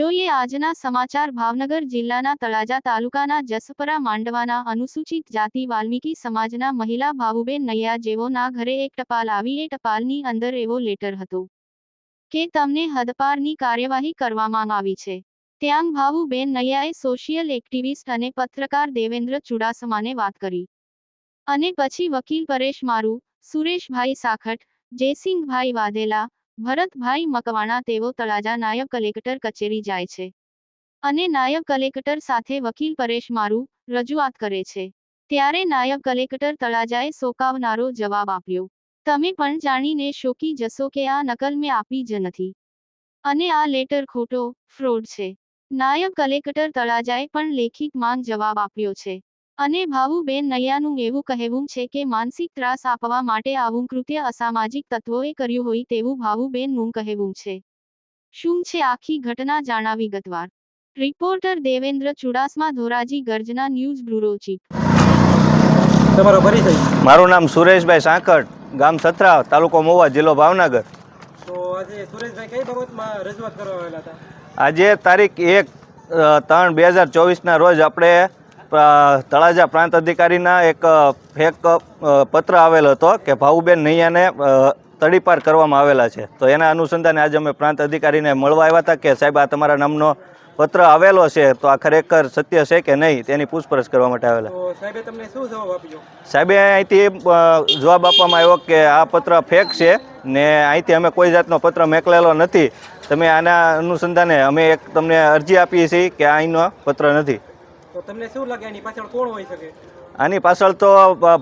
જોઈએ આજના સમાચાર ભાવનગર જિલ્લાના તળાજા તાલુકાના જસપરા માંડવાના અનુસૂચિત જાતિ વાલ્મીકી સમાજના મહિલા ભાવુબેન નૈયા જેઓના ઘરે એક ટપાલ આવી એ ટપાલની અંદર એવો લેટર હતો કે તમને હદપારની કાર્યવાહી કરવામાં આવી છે. ત્યાં ભાવુબેન નૈયાએ સોશિયલ એક્ટિવિસ્ટ અને પત્રકાર દેવેન્દ્ર ચુડાસમાને વાત કરી. અને પછી વકીલ પરેશ મારુ, સુરેશભાઈ સાખટ, જયસિંહભાઈ વાઘેલા ભરતભાઈ મકવાણા તેઓ તળાજા નાયબ કલેક્ટર કચેરી જાય છે. અને નાયબ કલેક્ટર સાથે વકીલ પરેશ મારુ રજૂઆત કરે છે. ત્યારે નાયબ કલેક્ટર તળાજાએ સોકાવનારો જવાબ આપ્યો. તમે પણ જાણીને શોકી જશો કે આ નકલ મેં આપી જ નથી. અને આ લેટર ખોટો, ફ્રોડ છે. નાયબ કલેક્ટર તળાજાએ પણ લેખિત માંગ જવાબ આપ્યો છે. અને ભાવુબેન નૈયાનું એવું કહેવું છે કે માનસિક ત્રાસ આપવા માટે આવું કૃત્ય અસામાજિક તત્વોએ કર્યું હોય તેવું ભાવુબેનનું કહેવું છે. શું છે આખી ઘટના જાણાવી ગતવાર? Reporter Devendra Chudasama Dhoraji Garjana news bureau chief. તમારો પરિચય મારું નામ સુરેશભાઈ સાંકળ ગામ સત્રા તાલુકો મોવા જિલ્લો ભાવનગર. તો આજે સુરેશભાઈ કઈ બાબતમાં રજૂઆત કરવા આવેલા હતા? આજે તારીખ એક ત્રણ બે હજાર ચોવીસના રોજ આપણે તળાજા પ્રાંત અધિકારીના એક ફેક પત્ર આવેલો હતો કે ભાવુબેન નૈયાને તડીપાર કરવામાં આવેલા છે. તો એના અનુસંધાને આજે અમે પ્રાંત અધિકારીને મળવા આવ્યા હતા કે સાહેબ આ તમારા નામનો પત્ર આવેલો છે તો આ ખરેખર સત્ય છે કે નહીં તેની પૂછપરછ કરવા માટે આવેલા. સાહેબે તમને શું જવાબ આપ્યો? સાહેબે અહીંથી જવાબ આપવામાં આવ્યો કે આ પત્ર ફેક છે ને અહીંથી અમે કોઈ જાતનો પત્ર મેકલેલો નથી. તમે આના અનુસંધાને અમે એક તમને અરજી આપીએ છીએ કે અહીંનો પત્ર નથી. તો તમને શું લાગે એની પાછળ કોણ હોઈ શકે? આની પાછળ તો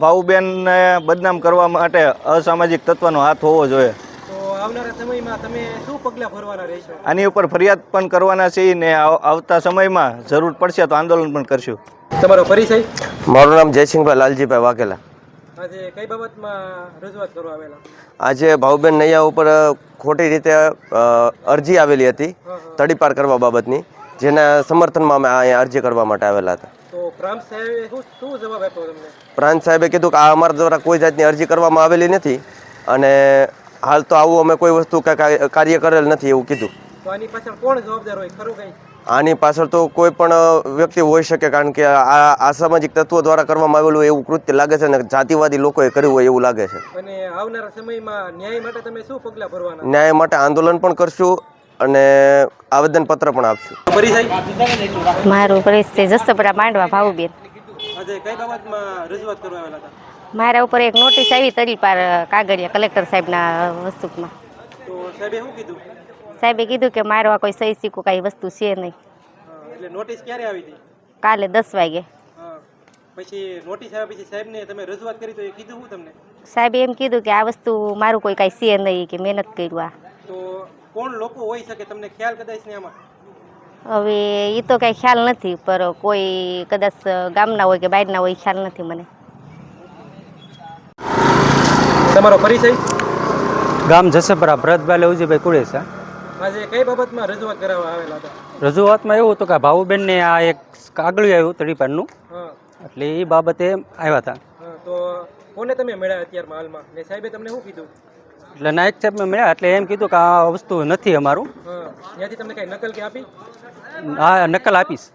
ભાવુબેનને બદનામ કરવા માટે અસામાજિક તત્વનો હાથ હોવો જોઈએ. તો આવનારા સમયમાં તમે શું પગલાં ભરવાના રહેશો? આની ઉપર ફરિયાદ પણ કરવાના છે ને આવતા સમયમાં જરૂર પડશે તો આંદોલન પણ કરશું. તમારો પરિચય? મારું નામ જયસિંહભાઈ લાલજીભાઈ વાઘેલા. આજે કઈ બાબતમાં રજૂઆત કરવા આવેલા? આજે ભાવબેન નૈયા ઉપર ખોટી રીતે અરજી આવેલી હતી તડીપાર કરવા બાબતની. જેના સમર્થનમાં અમે અહીંયા અરજી કરવા માટે આવેલા હતા. પ્રાંત સાહેબે કીધું કે આ અમારા દ્વારા કોઈ જાતની અરજી કરવામાં આવેલી નથી અને હાલ તો આવું અમે કોઈ વસ્તુ કે કાર્ય કરેલ નથી એવું કીધું. આની પાછળ આની તો કોઈ પણ વ્યક્તિ હોઈ શકે કારણ કે આ અસામાજિક તત્વો દ્વારા કરવામાં આવેલું એવું કૃત્ય લાગે છે અને જાતિવાદી લોકોએ કર્યું હોય એવું લાગે છે. અને આવનારા સમયમાં ન્યાય માટે તમે શું પગલાં ભરવાના? ન્યાય માટે આંદોલન પણ કરશું અને આવેદનપત્ર પણ આપશું. મારું પરિચય જસપરા માંડવા ભાવુબેન. આજે કઈ બાબતમાં રજૂઆત કરવા આવેલા હતા? મારા ઉપર એક નોટિસ આવી તરી પાર કાગળિયા કલેક્ટર સાહેબના વસ્તુમાં સાહેબે કીધું? કે મારો આ કોઈ સહી સિક્કો કાંઈ વસ્તુ છે નહીં. નોટિસ ક્યારે આવી હતી? કાલે દસ વાગે. હા પછી નોટિસ આવ્યા પછી સાહેબને તમે રજૂઆત કરી તો એ કીધું હું તમને? સાહેબે એમ કીધું કે આ વસ્તુ મારું કોઈ કાંઈ છે નહીં કે મહેનત કર્યું આ. કોણ લોકો હોઈ શકે તમને ખ્યાલ કદાચ ને આમાં? હવે એ તો કાંઈ ખ્યાલ નથી પર કોઈ કદાચ ગામના હોય કે બહારના હોય ખ્યાલ નથી મને. તમારો પરિચય? ગામ જસપરા ભરતભાઈ લવજીભાઈ કુડેસા આજે કઈ બાબતમાં રજૂઆત કરાવવા આવેલા હતા? રજૂઆતમાં એવું હતું કે ભાવુબેનને આ એક કાગળિયું આવ્યું તળીપાડનું. એટલે એ બાબતે આવ્યા હતા. તો કોને તમે મળ્યા અત્યારમાં હાલમાં? ને સાહેબે તમને શું કીધું? એટલે નાયક સાહેબ મળ્યા એટલે એમ કીધું કે આ વસ્તુ નથી અમારું. ત્યાંથી તમને કઈ નકલ કે આપી? આ નકલ આપીશ.